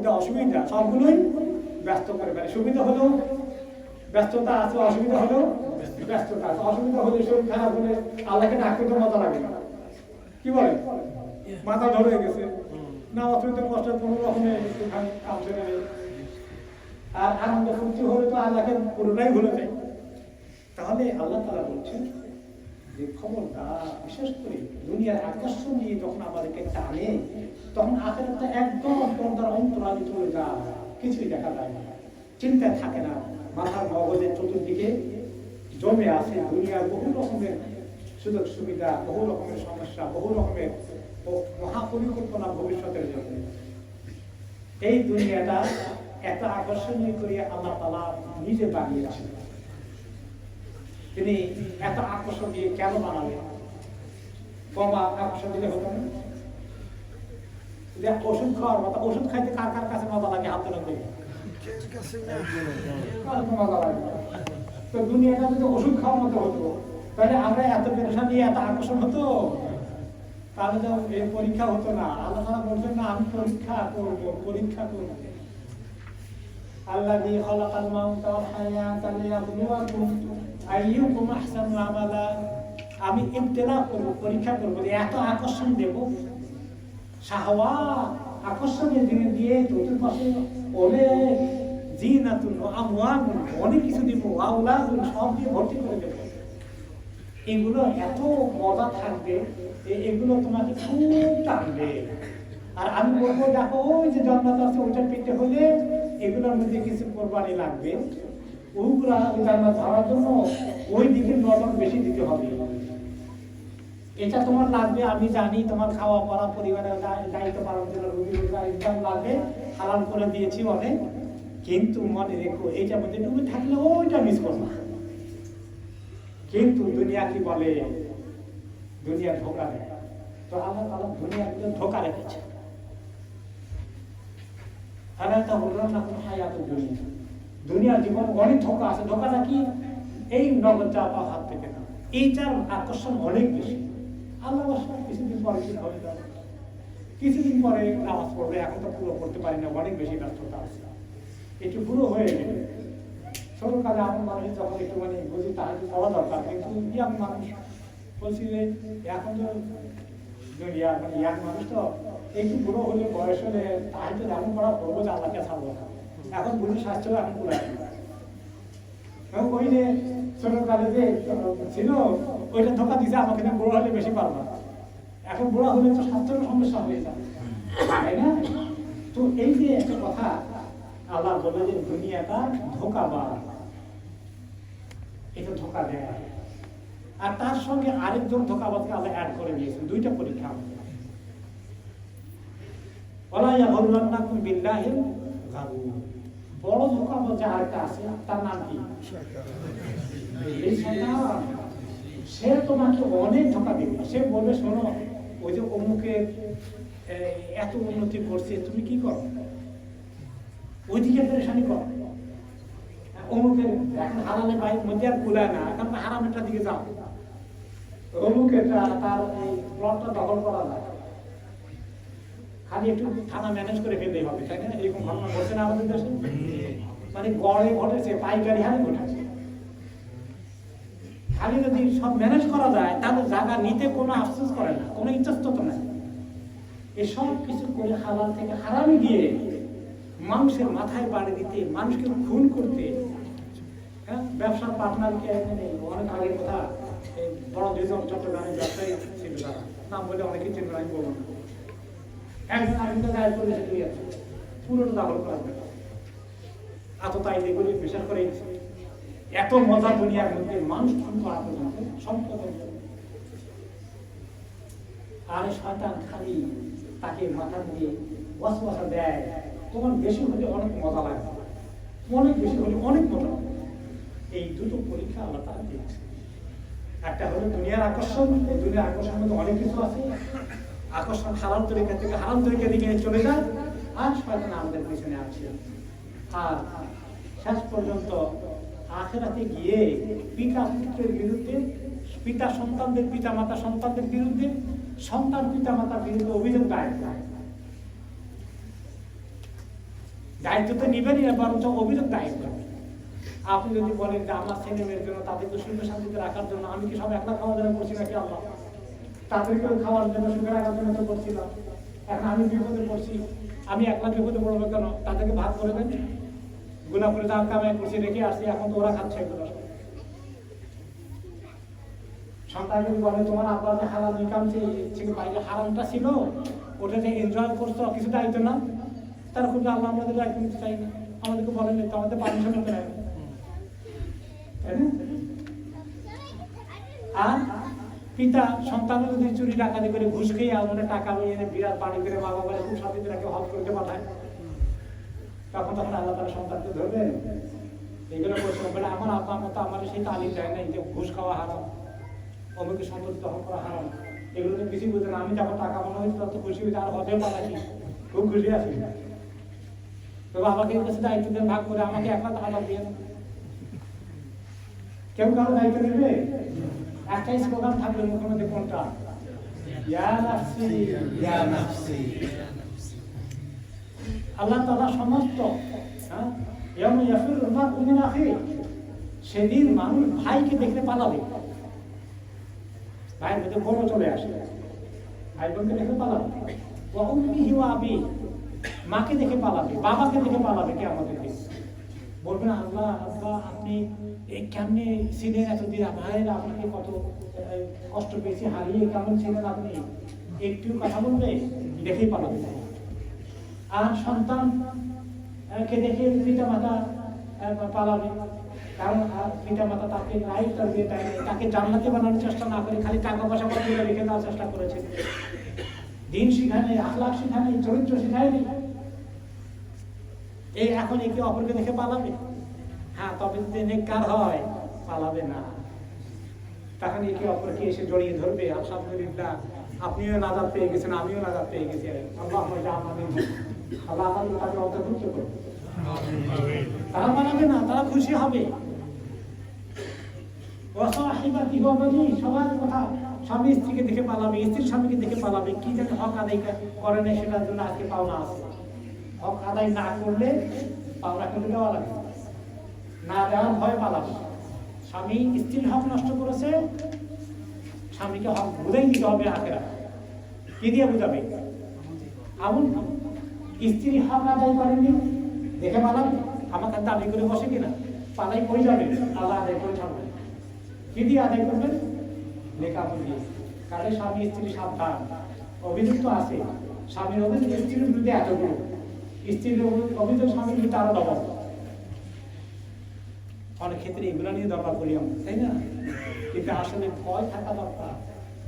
সুবিধা, অসুবিধা সবগুলোই ব্যস্ত করে ফেলে। সুবিধা হলো ব্যস্ততা আছে, অসুবিধা হলো ব্যস্ততা আছে। অসুবিধা হলে শরীর খারাপ হলে আল্লাহকে ডাকতে তো মজা লাগে না। কি বলে মাথা ধরে গেছে। না, অসুবিধা কষ্ট, কোনো রকমের একটুখানি কাম ছেড়ে আর আনন্দ ফুর্তি হলে তো আল্লাহকে পুরোটাই ভুলে যায়। তাহলে আল্লাহ তারা বলছেন যে খবরদার বিশেষ করে দুনিয়ার আকর্ষণ নিয়ে যখন আমাদেরকে টানে, তখন আখেরাতটা একদম পর্দার অন্তরালে চলে যায়, কিছুই দেখা যায় না। চিন্তায় থাকে না, মাথার মগজের চতুর্দিকে জমে আছে দুনিয়ার বহু রকমের সুযোগ সুবিধা, বহু রকমের সমস্যা, বহু রকমের মহাপরিকল্পনা ভবিষ্যতের জন্য। এই দুনিয়াটা এত আকর্ষণীয় করে আল্লাহ তালা নিজে বানিয়েছেন তিনি এত আকর্ষণ দিয়ে কেন বানালেন কম আকর্ষণ দিলে হতো না ওষুধ খাওয়ার মতো ওষুধ খাইতে কার কার কাছে আমরা এত নিয়ে এত আকর্ষণ হতো তাহলে তো পরীক্ষা হতো না আল্লাহ তারা না আমি পরীক্ষা করব পরীক্ষা করব আল্লাহ দিয়ে আইয়ুকুম আহসানু আমালা। আমি ইমতেলা করব, পরীক্ষা করব এত আকর্ষণ দেব। শাহওয়া, আকর্ষণের দিনে দিয়ে তোদের পাশে অনেক জিনাতুন আমওয়ালুন অনেক কিছু দিব, আওলাদুন, সব দিয়ে ভর্তি করে দেব। এগুলো এত মজা থাকবে এগুলো তোমাকে খুব টানবে। আর আমি বলব, দেখো, ওই যে জন্মাত আছে ওইটা পেতে হলে এগুলোর মধ্যে কিছু কোরবানি লাগবে। ওইগুলা ওই জান্নাত ধরার জন্য ওই দিকে নজর বেশি দিতে হবে। এটা তোমার লাগবে, আমি জানি তোমার খাওয়া পড়া পরিবারের দায়িত্ব পালন ইনকাম লাগবে, হালাল করে দিয়েছি অনেক। কিন্তু মনে রেখো এইটার মধ্যে তুমি থাকলে ওইটা মিস করবা। কিন্তু দুনিয়া কি বলে? দুনিয়া ধোকা দেয় তো আল্লাহ তালা দুনিয়ার মধ্যে ধোকা রেখেছে। তাহলে একটা বললাম না কোনো হায়াত দুনিয়া। দুনিয়ার জীবন অনেক ধোকা আছে। ধোকাটা কি? এই নগদ চাপা হাত থেকে না। এইটার আকর্ষণ অনেক বেশি। আল্লাহ কিছুদিন পরে ঠিক হবে। কিছুদিন পরে নামাজ পড়বে। এখন তো পুরো পড়তে পারি না, অনেক বেশি ব্যস্ততা আছে। একটু পুরো হয়ে গেলে। ছোট কালে আমার মানুষ যখন একটু মানে বুঝি, তাহলে পড়া দরকার। কিন্তু ইয়াং মানুষ বলছি যে, এখন তো দুনিয়া মানে ইয়াং মানুষ তো একটু বুড়ো হলে বয়স হলে তাই তো এমন করা করব যে আল্লাহকে ছাড়বো না। এখন বুঝি স্বাস্থ্য এখন পুরো এবং ওই যে ছোটকালে যে ছিল, ওইটা ধোকা দিছে, আমাকে না বুড়ো হলে বেশি পারবা। এখন বড় হলে তো স্বাস্থ্যের সমস্যা হয়ে যাবে তাই না? তো এই যে একটা কথা, আল্লাহ বলে যে দুনিয়াটা ধোকা বা এটা ধোকা দেয়। আর তার সঙ্গে আরেকজন ধোকাবাজকে আল্লাহ অ্যাড করে দিয়েছেন, দুইটা পরীক্ষা। আমাদের ওলা ইয়াগরুরান্নাকুম বিল্লাহিল গারুর ধোকাবাজ যে আরেকটা আছে তার নাম কি? এই শয়তান। সে তোমাকে অনেক ধোকা দিবে সে বলবে শোনো ওই যে অমুকের এ, এত উন্নতি করছে তুমি কি করো? ওইদিকে পেরেশানি করো। অমুকের এখন হারালে বাইরের মধ্যে আর কুলায় না এখন হারামেরটার দিকে যাও। অমুকের তার এই প্লটটা দখল করা যায়। খালি একটু থানা ম্যানেজ করে ফেলতেই হবে তাই না? এরকম ঘটনা ঘটছে না আমাদের দেশে? মানে গড়ে ঘটেছে, পাইকারি হারে ঘটেছে। খালি যদি সব ম্যানেজ করা যায়, তাহলে জায়গা নিতে কোনো আফসোস করে না, কোনো ইচ্ছাস্ত নাই। এসব কিছু করে হালাল থেকে হারামি দিয়ে মানুষের মাথায় বাড়ি দিতে, মানুষকে খুন করতে হ্যাঁ ব্যবসার পার্টনারকে অনেক আগের কথা বড় দুজন চট্টগ্রামের ব্যবসায়ী ছিল তারা। নাম বলে অনেকেই চিনবে আমি বলব না। একজন আরেকজন গায়ে করে পুরনো দখল করা তাই এগুলি বিশেষ করে এত মজা দুনিয়ার মধ্যে মানুষ খুন করা সম্পদ আর শয়তান খালি তাকে মাথার দিয়ে ওয়াসওয়াসা দেয়। তোমার বেশি হলে অনেক মজা লাগে। অনেক বেশি হলে অনেক মজা এই দুটো পরীক্ষা আল্লাহ তারা দিয়েছে। একটা হলো দুনিয়ার আকর্ষণ, এই দুনিয়ার আকর্ষণের মধ্যে অনেক কিছু আছে। আকর্ষণ হারাম তরিকা থেকে হারাম তরিকা দিকে চলে যায়। আর শয়তান আমাদের পিছনে আছে আর শেষ পর্যন্ত আখেরাতে গিয়ে পিতা পুত্রের বিরুদ্ধে, পিতা সন্তানদের, পিতা মাতা সন্তানদের বিরুদ্ধে, সন্তান পিতা মাতার বিরুদ্ধে অভিযোগ দায়ের করে। দায়িত্ব তো নিবেনই না, বরঞ্চ অভিযোগ দায়িত্ব করবেন। আপনি যদি বলেন যে আমার ছেলে মেয়ের জন্য তাদেরকে সুখ শান্তিতে রাখার জন্য আমি কি সব একলা খাওয়া দাওয়া করছি নাকি আল্লাহ? তাদেরকেও খাওয়ার জন্য, সুখে রাখার জন্য তো করছিলাম এখন আমি বিপদে পড়ছি। আমি একলা বিপদে পড়ব কেন? তাদেরকে ভাগ করে দেন। গুণা করে দাম কামাই করছি রেখে আসছি এখন তো ওরা খাচ্ছে এগুলো সব। সন্তান যদি বলে, তোমার আব্বা যে হারাম ইনকাম ছিল বাইরে হারামটা ছিল? ওটা যে এনজয় করছ, কিছু দায়িত্ব না? তার খুব আল্লাহ আমাদের নিতে চাই না। আমাদেরকে বলেন তো আমাদের পারমিশন করতে হবে? আর পিতা সন্তানের যদি চুরি ডাকাতি করে ঘুষ খেয়ে আমাদের টাকা নিয়ে এনে বিরাট বাড়ি করে বাবা বলে খুব শান্তিতে রাখে হজ করতে পাঠায়, তখন তখন আল্লাহ তারা সন্তানকে ধরবেন। এগুলো প্রশ্ন করে আমার আব্বা আমার তো আমার সেই তালিম দেয় নাই যে ঘুষ খাওয়া হারাম অমুকে সম্পত্তি দখল করা হারাম। এগুলো তো কিছু বুঝে না, আমি যখন টাকা মনে হয়েছে তত খুশি হয়েছে, আর হতেও পারাছি খুব খুশি আছি। তো বাবাকে কাছে দায়িত্ব দেন, ভাগ করে আমাকে একলা টাকা দিয়ে কেউ কারও দায়িত্ব নেবে? একটাই স্লোগান থাকবে মুখ্যমন্ত্রী কোনটা? আল্লাহ সমস্ত হ্যাঁ সেদিন মানুষ ভাইকে দেখতে পালাবে। ভাইয়ের মধ্যে বড় চলে আসে। ভাই বোনকে দেখে পালাবে। আবি মাকে দেখে পালাবে, বাবাকে দেখে পালাবে কে আমাদেরকে বলবে না আল্লাহ আব্বা আপনি কেমনে ছিলেন এতদিন ভাইয়ের আপনাকে কত কষ্ট পেয়েছি হারিয়ে কেমন ছিলেন আপনি? একটু কথা বলবে? দেখেই পালাবে আর সন্তান কে দেখে পিতা মাতা পালাবে? কারণ পিতা মাতা তাকে দেয় নাই, তাকে জান্নাতে বানানোর চেষ্টা না করে খালি টাকা পয়সা কত রেখে দেওয়ার চেষ্টা করেছে দিন শিখায় নেই আখলাখ শিখায় চরিত্র শিখায় নেই এই এখন একে অপরকে দেখে পালাবে? হ্যাঁ তবে যদি নেককার হয়, পালাবে না। তখন একে অপরকে এসে জড়িয়ে ধরবে। আলহামদুলিল্লাহ, আপনিও নাজাদ পেয়ে গেছেন, আমিও নাজাদ পেয়ে গেছি। আল্লাহ তারা মানাবে না, তারা খুশি হবে। সবার কথা স্বামী স্ত্রীকে দেখে পালাবে, স্ত্রীর স্বামীকে দেখে পালাবে। কি যেন হক আদায় করে না সেটার জন্য আজকে পাওনা আছে। হক আদায় না করলে পাওনা কিন্তু দেওয়া লাগবে। না দেওয়ার ভয় পালাবে। স্বামী স্ত্রীর হক নষ্ট করেছে, স্বামীকে হক বুঝেই দিতে হবে আখেরা কি দিয়ে বুঝাবে? আমন স্ত্রী হক আদায় করেনি দেখে পালাবে আমাকে দাবি করে বসে কিনা? পালাই করে যাবে? আল্লাহ আদায় করে ছাড়বে। কি দিয়ে আদায় করবেন? লেখা দিয়ে কাজে স্বামী স্ত্রী সাবধান। অভিযুক্ত আছে। স্বামীর অভিযোগ স্ত্রীর বিরুদ্ধে এতগুলো। স্ত্রীর অভি- অভিযোগ স্বামীর বিরুদ্ধে আরও অনেক ক্ষেত্রে এগুলো নিয়ে দরকার করি আমরা, তাই না? কিন্তু আসলে ভয় থাকা দরকার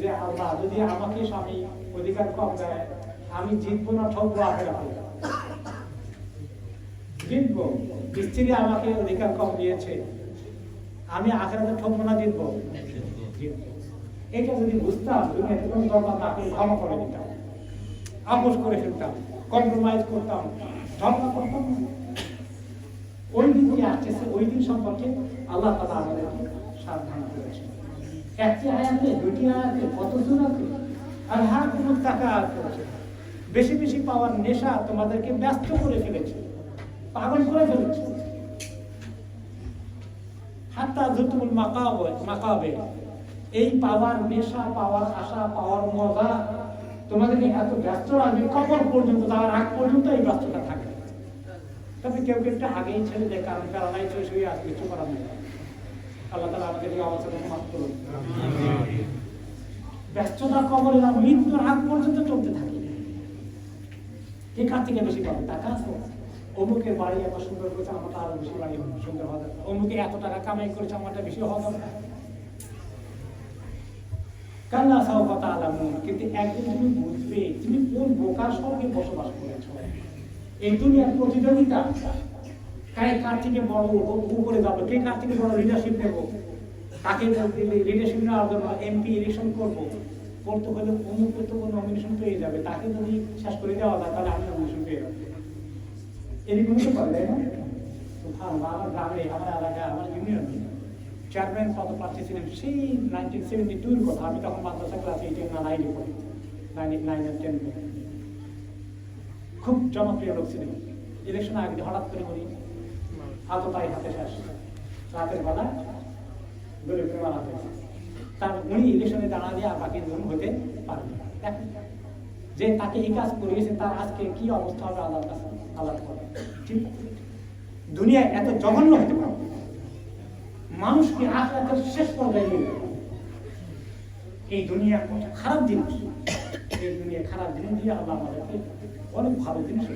যে আল্লাহ, যদি আমাকে স্বামী অধিকার কম দেয়, আমি জিতবো না, ঠকবো আগে জিতবো। স্ত্রী আমাকে অধিকার কম দিয়েছে, আমি আখেরাতে ঠকবো না, জিতবো। এটা যদি বুঝতাম দুনিয়াতে কোনো দরকার না করে ক্ষমা করে দিতাম। আপোষ করে ফেলতাম কম্প্রোমাইজ করতাম, ঝগড়া করতাম। না। ওই দিন যে আসতেছে? ওই দিন সম্পর্কে আল্লাহ তালা আমাদেরকে সাবধান করেছে একটি আয়াতে, দুটি আয়াতে কত আছে? আর হার কোনো টাকা বেশি বেশি পাওয়ার নেশা তোমাদেরকে ব্যস্ত করে ফেলেছে, পাগল করে ফেলেছে। হাত্তা মাকাবে মাকাবে। এই পাওয়ার নেশা, পাওয়ার আশা, পাওয়ার মজা তোমাদেরকে এত ব্যস্ত রাখবে কবর পর্যন্ত যাওয়ার আগ পর্যন্ত এই ব্যস্ততা তবে কেউ কেউ একটু আগেই ছেড়ে দেয়, কারণ শেষ হয়ে আসবে কিছু করার নেই। আল্লাহ তালা আমাদের এই অবস্থাটা মাফ করুন। ব্যস্ততা, কবরে না, মৃত্যুর আগ পর্যন্ত চলতে থাকে। কে কার থেকে বেশি পাবে? টাকা আছে? অমুকের বাড়ি এত সুন্দর করেছে আমারটা আরও বেশি বাড়ি সুন্দর হওয়া দরকার। অমুকে এত টাকা কামাই করেছে আমারটা বেশি হওয়া দরকার। কাল্লা সাও কথা আলাম কিন্তু একদিন তুমি বুঝবে, তুমি কোন বোকার সঙ্গে বসবাস করেছ এই দুনিয়ার প্রতিযোগিতা, কার কার থেকে বড় উপরে যাবে, কে কার থেকে বড় লিডারশিপ নেব তাকে লিডারশিপ নেওয়ার জন্য এমপি ইলেকশন করব, করতে হলে অমুক তো নমিনেশন পেয়ে যাবে, তাকে যদি শেষ করে দেওয়া যায়, তাহলে আমি নমিনেশন পেয়ে যাব। এরকম তো না আমার গ্রামে, আমার এলাকায়, আমার ইউনিয়ন চেয়ারম্যান পদ প্রার্থী ছিলেন, সেই নাইনটিন সেভেন্টি টুর কথা আমি তখন মাদ্রাসা ক্লাস এইটে না নাইনে পড়ি নাইন নাইন টেন খুব জনপ্রিয় লোক ছিলেন ইলেকশন আগে হঠাৎ করে হাতে পায়ে হাতে শেষ। রাতের বেলা দলীয় মারা হয়েছে তার উনি ইলেকশনে দাঁড়ালে আর বাকি জন হতে পারবে। যে তাকে এই কাজ করিয়েছে তার আজকে কি অবস্থা হবে আল্লাহর কাছে? আল্লাহ করে ঠিক। দুনিয়ায় এত জঘন্য হতে পারে। মানুষকে আখরাতের শেষ পর্যায়ে নিয়ে এই দুনিয়া খারাপ জিনিস। এই দুনিয়া খারাপ জিনিস দিয়ে আল্লাহ আমাদেরকে অনেক ভালো জিনিস